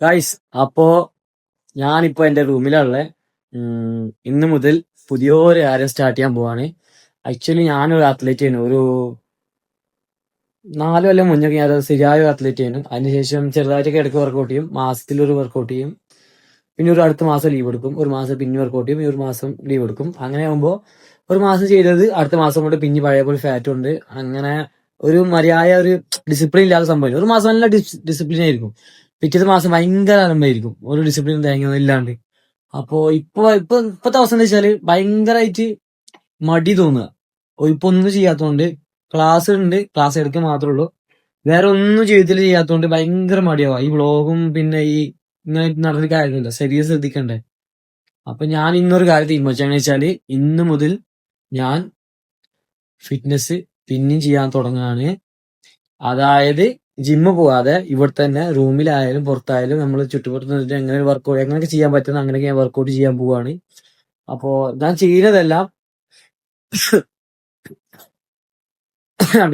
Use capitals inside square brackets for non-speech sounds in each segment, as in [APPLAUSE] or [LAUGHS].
Guys അപ്പോ ഞാനിപ്പോ എന്റെ റൂമിലുള്ള ഇന്ന് മുതൽ പുതിയൊരു കാര്യം സ്റ്റാർട്ട് ചെയ്യാൻ പോവാണ്. ആക്ച്വലി ഞാനൊരു അത്ലറ്റ് ആണ് ഒരു നാല് കൊല്ലം മുന്നൊക്കെ ഞാൻ ശരിയായ അത്ലറ്റ് ആണ് അതിനുശേഷം ചെറുതായിട്ടൊക്കെ ഇടയ്ക്ക് വർക്കൗട്ട് ചെയ്യും. മാസത്തിൽ ഒരു വർക്കൗട്ട് ചെയ്യും. പിന്നെ ഒരു അടുത്ത മാസം ലീവ് എടുക്കും. ഒരു മാസം പിന്നെ വർക്കൗട്ട് ചെയ്യും. ഒരു മാസം ലീവ് എടുക്കും. അങ്ങനെ ആകുമ്പോൾ ഒരു മാസം ചെയ്തത് അടുത്ത മാസം കൊണ്ട് പിന്നെ പഴയ പോലെ ഫാറ്റ് ഉണ്ട്. അങ്ങനെ ഒരു മര്യാദ ഒരു ഡിസിപ്ലിൻ ഇല്ലാത്ത സംഭവം ഒരു മാസം നല്ല ഡിസിപ്ലിൻ ആയിരിക്കും. പിറ്റത്തെ മാസം ഭയങ്കര അലമ്പായിരിക്കും. ഒരു ഡിസിപ്ലിൻ തേങ്ങ ഇല്ലാണ്ട്. അപ്പോ ഇപ്പൊ ഇപ്പൊ ഇപ്പത്തെ അവസ്ഥ എന്താ വെച്ചാൽ ഭയങ്കരമായിട്ട് മടി തോന്നുക. ഇപ്പൊ ഒന്നും ചെയ്യാത്തതുകൊണ്ട് ക്ലാസ് ഉണ്ട് ക്ലാസ് എടുക്കുക മാത്രമേ ഉള്ളൂ. വേറെ ഒന്നും ജീവിതത്തിൽ ചെയ്യാത്തതുകൊണ്ട് ഭയങ്കര മടിയാവാ. ഈ വ്ലോഗും പിന്നെ ഈ ഇങ്ങനെ നടന്ന കാര്യമില്ല ശരീരം ശ്രദ്ധിക്കണ്ടേ. അപ്പൊ ഞാൻ ഇന്നൊരു കാര്യം തീരുമാനിച്ചാന്ന് വെച്ചാൽ ഇന്ന് മുതൽ ഞാൻ ഫിറ്റ്നസ് പിന്നെയും ചെയ്യാൻ തുടങ്ങുകയാണ് അതായത് ജിമ്മ് പോവാതെ ഇവിടെ തന്നെ റൂമിലായാലും പുറത്തായാലും നമ്മൾ ചുറ്റുപുറത്ത് നിന്നിട്ട് എങ്ങനെ വർക്കൗട്ട് എങ്ങനെയൊക്കെ ചെയ്യാൻ പറ്റുന്ന അങ്ങനെയൊക്കെ ഞാൻ വർക്കൗട്ട് ചെയ്യാൻ പോവാണ്. അപ്പോ ഞാൻ ചെയ്യുന്നതെല്ലാം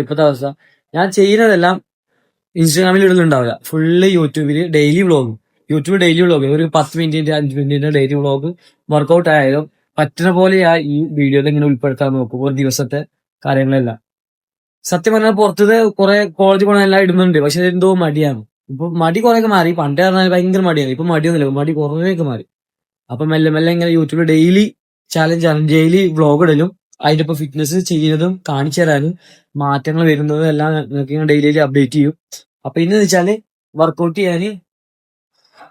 ഇപ്പോഴത്തെ അവസ്ഥ? ഞാൻ ചെയ്യുന്നതെല്ലാം ഇൻസ്റ്റാഗ്രാമിൽ ഇടുന്നുണ്ടാവില്ല. ഫുള്ള് യൂട്യൂബിൽ daily vlog YouTube daily vlog ഒരു പത്ത് മിനിറ്റിന്റെ അഞ്ച് മിനിറ്റിന്റെ ഡെയിലി വ്ളോഗ് വർക്കൗട്ട് ആയാലും പറ്റുന്ന പോലെ ഞാൻ ഈ വീഡിയോയിൽ ഇങ്ങനെ ഉൾപ്പെടുത്താൻ നോക്കും. ഒരു ദിവസത്തെ കാര്യങ്ങളെല്ലാം. സത്യം പറഞ്ഞാൽ പുറത്തത് കുറെ കോളേജ് പോകണ എല്ലാം ഇടുന്നുണ്ട്. പക്ഷെ എന്തോ മടിയാണ്. ഇപ്പൊ മടി കുറെയൊക്കെ മാറി. പണ്ട് പറഞ്ഞാൽ ഭയങ്കര മടിയാണ്. ഇപ്പൊ മടിയൊന്നുമില്ല. മടി കുറേയൊക്കെ മാറി. അപ്പൊ മെല്ലെ മെല്ലെ ഇങ്ങനെ യൂട്യൂബിൽ ഡെയിലി ചാലഞ്ച് ആണ്. ഡെയിലി വ്ളോഗ് ഇടലും അതിന്റെ ഇപ്പൊ ഫിറ്റ്നസ് ചെയ്യുന്നതും കാണിച്ചു തരാനും മാറ്റങ്ങൾ വരുന്നതും എല്ലാം നിങ്ങൾക്ക് ഡെയിലി അപ്ഡേറ്റ് ചെയ്യും. അപ്പൊ ഇന്ന് വെച്ചാൽ വർക്കൗട്ട് ചെയ്യാന്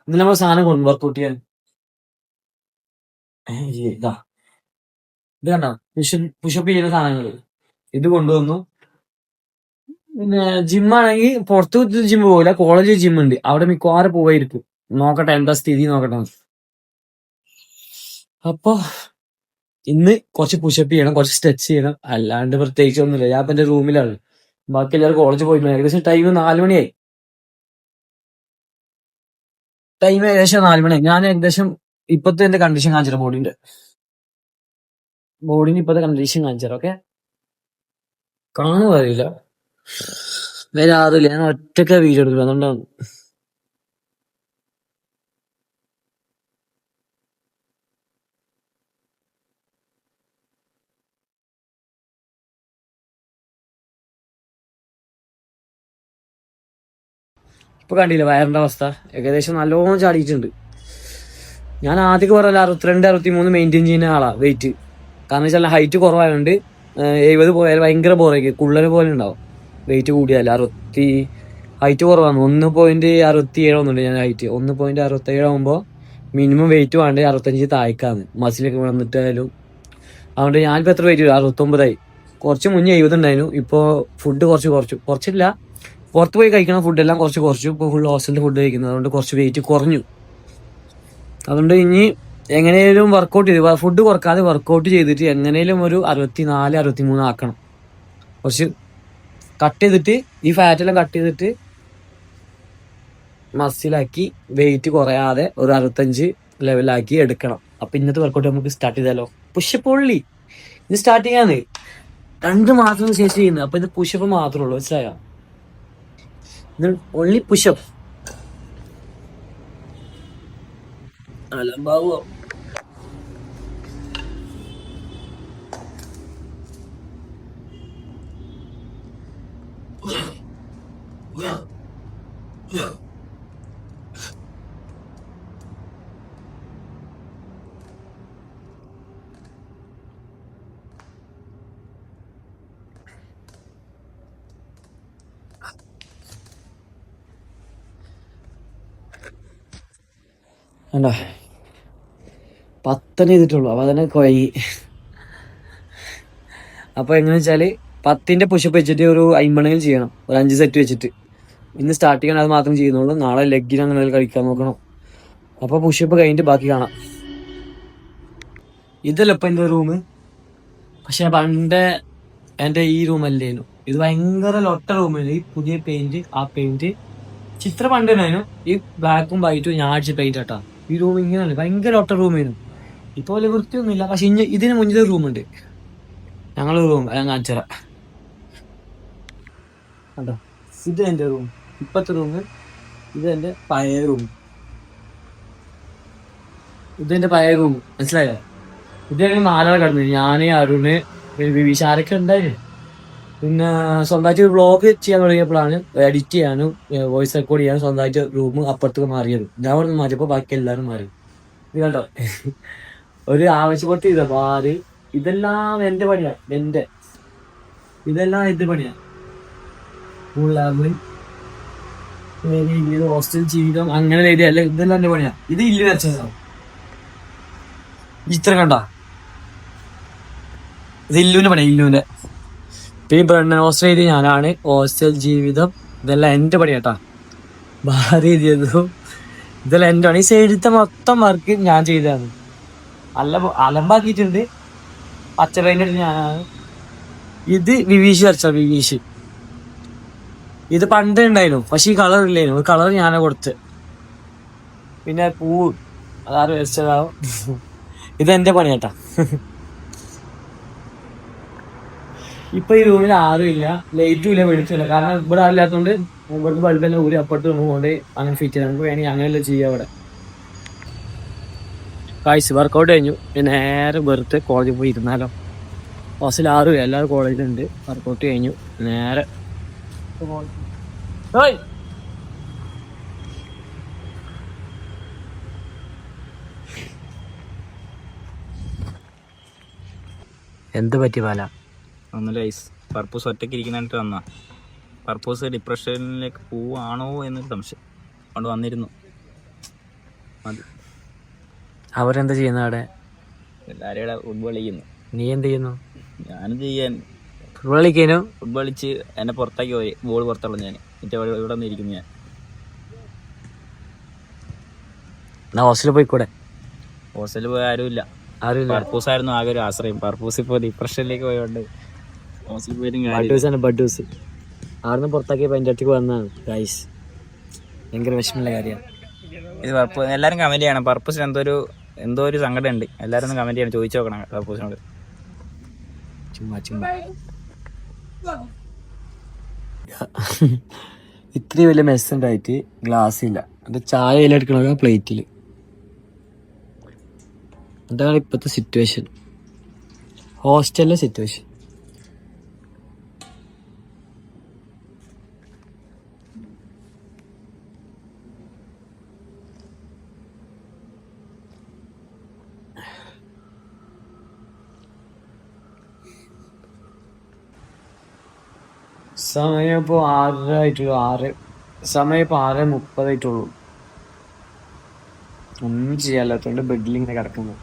ഇന്ന് നമ്മൾ സാധനം കൊണ്ടു വർക്കൗട്ട് ചെയ്യാൻ. ഇത്. കണ്ടോ? പുഷപ്പ് ചെയ്യുന്ന സാധനങ്ങൾ ഇത് കൊണ്ടുവന്നു. പിന്നെ ജിമ്മാണെങ്കിൽ പുറത്ത് ജിം പോകില്ല കോളേജിൽ ജിം ഉണ്ട് അവിടെ മിക്കവാറും പോവായിരിക്കും. നോക്കട്ടെ എന്താ സ്ഥിതി നോക്കട്ടെ. അപ്പൊ ഇന്ന് കുറച്ച് പുഷപ്പ് ചെയ്യണം കുറച്ച് സ്ട്രെച്ച് ചെയ്യണം. അല്ലാണ്ട് പ്രത്യേകിച്ച് ഒന്നുമില്ല. ഞാൻ എന്റെ റൂമിലാണ് ബാക്കി എല്ലാവരും കോളേജിൽ പോയിട്ടുണ്ട് ഏകദേശം ടൈം നാല് മണിയായി. ടൈം ഏകദേശം നാല് മണിയായി. ഞാൻ ഏകദേശം ഇപ്പത്തെ എന്റെ കണ്ടീഷൻ കാണിച്ചു ബോഡിന്റെ ബോഡിന് ഇപ്പത്തെ കണ്ടീഷൻ കാണിച്ചു ഓക്കെ കാണുക അറിയില്ല. വരാറില്ല ഞാൻ ഒറ്റക്ക വീഡിയോ എടുക്കുക അതുകൊണ്ടാണ്. ഇപ്പൊ കണ്ടില്ല വയറിന്റെ അവസ്ഥ? ഏകദേശം നല്ലോണം ചാടിയിട്ടുണ്ട്. ഞാൻ ആദ്യമൊക്കെ പറഞ്ഞ അറുപത്തിരണ്ട് അറുപത്തി മൂന്ന് മെയിന്റെയിൻ ചെയ്യുന്ന ആളാണ് വെയിറ്റ് കാരണം വെച്ചാൽ ഹൈറ്റ് കുറവായതുകൊണ്ട് എഴുപത് പോയാൽ ഭയങ്കര ബോറായിരിക്കും കുള്ളൽ പോലെ ഉണ്ടാവും. വെയിറ്റ് കൂടിയാൽ അറുപത്തി ഹൈറ്റ് കുറവാണ്. ഒന്ന് പോയിന്റ് അറുപത്തി ഏഴ് ഒന്നുണ്ട് ഞാൻ ഹൈറ്റ് ഒന്ന് പോയിന്റ് അറുപത്തി ഏഴ് ആകുമ്പോൾ മിനിമം വെയിറ്റ് വേണ്ട? അറുപത്തഞ്ച് താഴേക്കാണ്. മസിലൊക്കെ വന്നിട്ടായാലും. അതുകൊണ്ട് ഞാനിപ്പോൾ എത്ര വെയിറ്റ് അറുപത്തൊമ്പതായി. കുറച്ച് മുന്നേ എഴുപതുണ്ടായിരുന്നു. ഇപ്പോൾ ഫുഡ് കുറച്ച് കുറച്ചു. കുറച്ചില്ല. പുറത്ത് പോയി കഴിക്കണ ഫുഡെല്ലാം കുറച്ച് കുറച്ചു. ഇപ്പോൾ ഫുൾ ഹോസ്റ്റലിൽ ഫുഡ് കഴിക്കുന്നത്. അതുകൊണ്ട് കുറച്ച് വെയിറ്റ് കുറഞ്ഞു. അതുകൊണ്ട് ഇനി എങ്ങനെയും വർക്കൗട്ട് ചെയ്ത് ഫുഡ് കുറക്കാതെ വർക്കൗട്ട് ചെയ്തിട്ട് എങ്ങനെയും ഒരു അറുപത്തി നാല് അറുപത്തി മൂന്ന് ആക്കണം. കുറച്ച് കട്ട് ചെയ്തിട്ട് ഈ ഫാറ്റെല്ലാം കട്ട് ചെയ്തിട്ട് മസിലാക്കി വെയിറ്റ് കുറയാതെ ഒരു അറുപത്തഞ്ച് ലെവലാക്കി എടുക്കണം. അപ്പൊ ഇന്നത്തെ വർക്കൗട്ട് നമുക്ക് സ്റ്റാർട്ട് ചെയ്താലോ? പുഷപ്പ് ഉള്ളി ഇത് സ്റ്റാർട്ട് ചെയ്യാന്ന് രണ്ട് മാസത്തിന് ശേഷം ചെയ്യുന്നത്. അപ്പൊ ഇത് പുഷപ്പ് മാത്രമേ ഉള്ളൂ. മനസ്സിലായോ? ഓൺലി പുഷപ്പ് അലമ്പാവോ? കണ്ടോ? പത്തനെ ചെയ്തിട്ടുള്ളൂ. അപ്പൊ അതന്നെ കൊഴങ്ങി അപ്പൊ എങ്ങനെ വെച്ചാൽ പത്തിന്റെ പുഷപ്പ് വെച്ചിട്ട് ഒരു അമ്പണെങ്കിൽ ചെയ്യണം. ഒരു അഞ്ച് സെറ്റ് വെച്ചിട്ട്. ഇന്ന് സ്റ്റാർട്ട് ചെയ്യണം അത് മാത്രം ചെയ്യുന്നുള്ളൂ. നാളെ ലെഗിന് അങ്ങനെ കഴിക്കാൻ നോക്കണം. അപ്പോൾ പുഷപ്പ് കഴിഞ്ഞിട്ട് ബാക്കി കാണാം. ഇതല്ല ഇപ്പൊ എന്റെ റൂം പക്ഷെ പണ്ട് എന്റെ ഈ റൂം അല്ലേനു. ഇത് ഭയങ്കര ലൊട്ട റൂമായിരുന്നു ഈ പുതിയ പെയിന്റ് ആ പെയിന്റ് ചിത്രം പണ്ട് ഈ ബ്ലാക്കും വൈറ്റും ഞാൻ അടിച്ച പെയിന്റ് ആട്ടാ. ഈ റൂം ഇങ്ങനെയാണ് ഭയങ്കര ഒട്ട റൂമായിരുന്നു ഇപ്പൊ വലിയ വൃത്തിയൊന്നുമില്ല. പക്ഷെ ഇഞ്ഞ ഇതിന് മുന്നിൽ റൂമുണ്ട് ഞങ്ങളുടെ റൂം ഞാൻ കാണിച്ചറ കണ്ടോ? ഇത് എന്റെ റൂം ഇപ്പത്തെ റൂം ഇത് എന്റെ പഴയ റൂം ഇത് എന്റെ പഴയ റൂം മനസ്സിലായോ? ഇതായിരുന്നു നാലാൾ കടന്നു ഞാൻ അരുണ് വിശാലൊക്കെ ഉണ്ടായില്ലേ? പിന്നെ സ്വന്തമായിട്ട് വ്ളോഗ് ചെയ്യാൻ തുടങ്ങിയപ്പോഴാണ് എഡിറ്റ് ചെയ്യാനും വോയിസ് റെക്കോർഡ് ചെയ്യാനും സ്വന്തമായിട്ട് റൂം അപ്പുറത്തേക്ക് മാറിയത്. ഞാൻ അവിടെ നിന്ന് മാറിയപ്പോൾ ബാക്കി എല്ലാവരും മാറി. ഇത് കണ്ടോ? ഒരു ആവശ്യപ്പെട്ട് ചെയ്ത മാറി. ഇതെല്ലാം എന്റെ പണിയാണ് എന്റെ ഇതെല്ലാം എന്റെ പണിയാണ് ഹോസ്റ്റൽ ജീവിതം അങ്ങനെ എഴുതിയല്ല ഇതെല്ലാം എന്റെ പണിയാണ് ഇത് ഇല്ല ഇത്ര കണ്ട. ഇത് ഇല്ലുവിന്റെ പണിയാ ഇല്ലുവിന്റെ ഈ ബ്രണ്ണൻ ഓസ്ട്രേലിയ ഞാനാണ്. ഹോസ്റ്റൽ ജീവിതം ഇതെല്ലാം എന്റെ കേട്ടാ ഭാര്യ ചെയ്തതും ഇതെല്ലാം എന്റെ പണി. ഈ സൈഡിലത്തെ മൊത്തം വർക്ക് ഞാൻ ചെയ്തതാണ്. അല്ല അലമ്പാക്കിയിട്ടുണ്ട്. പച്ച പെയിന്റ് ഞാനാണ്. ഇത് വിവീഷ് വരച്ച വിവീഷ്. ഇത് പണ്ട് ഉണ്ടായിരുന്നു. പക്ഷെ ഈ കളർ ഇല്ലായിരുന്നു. ഒരു കളർ ഞാനാ കൊടുത്ത്. പിന്നെ പൂ അതാറ് വരച്ചതാവും? ഇതെന്റെ പണി പണിയാട്ടാ. ഇപ്പൊ ഈ റൂമിൽ ആരും ഇല്ല. ലൈറ്റും ഇല്ല വെളിച്ചില്ല കാരണം ഇവിടെ ആരില്ലാത്തതുകൊണ്ട് ഇവിടുത്തെ ബൾബെല്ലാം ഊരി അപ്പുറത്ത് റൂം കൊണ്ട് അങ്ങനെ ഫിറ്റ് ചെയ്യാം നമുക്ക് വേണമെങ്കിൽ അങ്ങനെയല്ല ചെയ്യാം അവിടെ കാഴ്ച വർക്കൗട്ട് കഴിഞ്ഞു. നേരെ വെറുതെ കോളേജിൽ പോയി ഇരുന്നാലോ? ഹോസ്റ്റലിൽ ആരും ഇല്ല. എല്ലാവരും കോളേജിലുണ്ട് വർക്കൗട്ട് കഴിഞ്ഞു. നേരെ. എന്ത് പറ്റി പാല ഒന്നുമില്ല ഐസ് പർപ്പൂസ് ഒറ്റയ്ക്ക് ഇരിക്കുന്നതായിട്ട് വന്നാ പർപ്പൂസ് ഡിപ്രഷനിലേക്ക് പോവാണോ എന്നൊരു സംശയം. അതുകൊണ്ട് വന്നിരുന്നു. മതി. അവരെന്താ ചെയ്യുന്ന അവിടെ? എല്ലാവരും ഇവിടെ ഫുട്ബോൾ കളിക്കുന്നു. നീ എന്ത് ചെയ്യുന്നു? ഞാനും ചെയ്യാൻ? ഫുട്ബോൾ കളിക്കാനോ? ഫുട്ബോൾ കളിച്ച് എന്നെ പുറത്താക്കി പോയി ബോൾ പുറത്തുള്ള ഞാൻ മറ്റേ ഇവിടെ ഇരിക്കുന്നു ഞാൻ. എന്നാ ഹോസ്റ്റലിൽ പോയിക്കൂടെ? ഹോസ്റ്റലിൽ പോയി ആരുമില്ല. ആരുമില്ല. പർപ്പൂസ് ആയിരുന്നു ആകെ ഒരു ആശ്രയം. പർപ്പൂസ് ഇപ്പോൾ ഡിപ്രഷനിലേക്ക് പോയോണ്ട് കാര്യം ബഡ്ഡൂസ് ആണ് ബഡ്ഡൂസ് ആടുന്ന് പുറത്താക്കിയപ്പോൾ അടുത്തേക്ക് വന്നതാണ് ഗൈസ് ഭയങ്കര വിഷമമുള്ള കാര്യമാണ്. ഇത് പർപ്പൂസ് എല്ലാവരും കമന്റ് ചെയ്യണം. പർപ്പൂസിന് എന്തോ ഒരു എന്തോ ഒരു സങ്കടം ഉണ്ട്. എല്ലാവരും ഒന്ന് കമന്റ് ചെയ്യണം ചോദിച്ചു നോക്കണം പർപ്പൂസിനോട് ചുമ്മാ ചുമ്മാ. [LAUGHS] ഇത്രയും വലിയ മെസ്സ് ഉണ്ടായിട്ട് ഗ്ലാസ് ഇല്ല. എന്റെ ചായ എടുക്കണത് ആ പ്ലേറ്റിൽ അതാണ് ഇപ്പോഴത്തെ സിറ്റുവേഷൻ ഹോസ്റ്റലിലെ സിറ്റുവേഷൻ സമയം ഇപ്പോൾ ആറര ആയിട്ടുള്ളൂ ആറ് സമയം ഇപ്പോൾ ആറ് മുപ്പതായിട്ടുള്ളൂ. ഒന്നും ചെയ്യാല്ലാത്തോണ്ട് ബെഡിലിങ്ങനെ കിടക്കുന്നു.